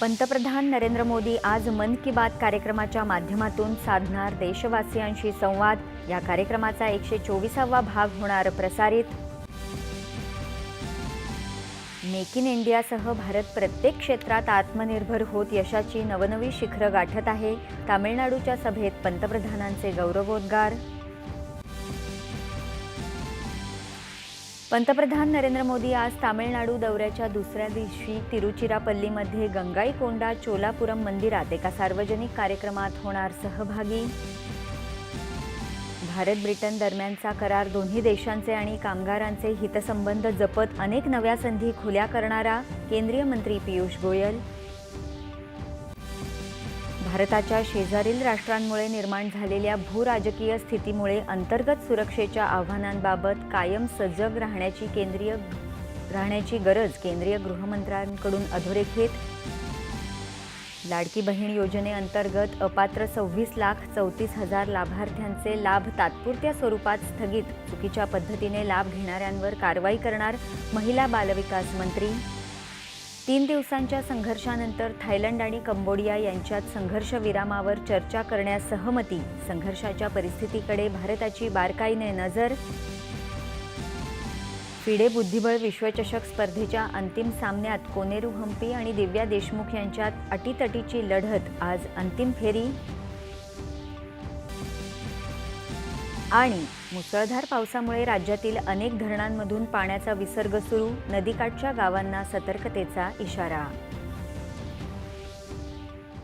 पंतप्रधान नरेंद्र मोदी आज मन की बात कार्यक्रमाच्या माध्यमातून साधणार देशवासियांशी संवाद. या कार्यक्रमाचा एकशे चोवीसावा भाग होणार प्रसारित. मेक इन इंडियासह भारत प्रत्येक क्षेत्रात आत्मनिर्भर होत यशाची नवनवी शिखरं गाठत आहे. तामिळनाडूच्या सभेत पंतप्रधानांचे गौरवोद्गार. पंतप्रधान नरेंद्र मोदी आज तामिळनाडू दौऱ्याच्या दुसऱ्या दिवशी तिरुचिरापल्लीमध्ये गंगाईकोंडा चोलापुरम मंदिरात एका सार्वजनिक कार्यक्रमात होणार सहभागी. भारत ब्रिटन दरम्यानचा करार दोन्ही देशांचे आणि कामगारांचे हितसंबंध जपत अनेक नव्या संधी खुल्या करणारा केंद्रीय मंत्री पियुष गोयल. भारताच्या शेजारील राष्ट्रांमुळे निर्माण झालेल्या भूराजकीय स्थितीमुळे अंतर्गत सुरक्षेच्या आव्हानांबाबत कायम सजग राहण्याची केंद्रीय राहण्याची गरज केंद्रीय गृहमंत्र्यांकडून अधोरेखित लाडकी बहीण योजनेअंतर्गत अपात्र सव्वीस लाख चौतीस हजार लाभार्थ्यांचे लाभ तात्पुरत्या स्वरूपात स्थगित. चुकीच्या पद्धतीने लाभ घेणाऱ्यांवर कारवाई करणार महिला बालविकास मंत्री तीन दिवसांच्या संघर्षानंतर थायलंड आणि कंबोडिया यांच्यात संघर्ष विरामावर चर्चा करण्यास सहमती. संघर्षाच्या परिस्थितीकडे भारताची बारकाईने नजर. फिडे बुद्धिबळ विश्वचषक स्पर्धेच्या अंतिम सामन्यात कोनेरू हम्पी आणि दिव्या देशमुख यांच्यात अटीतटीची लढत. आज अंतिम फेरी आणि मुसळधार पावसामुळे राज्यातील अनेक धरणांमधून पाण्याचा विसर्ग सुरू नदीकाठच्या गावांना सतर्कतेचा इशारा.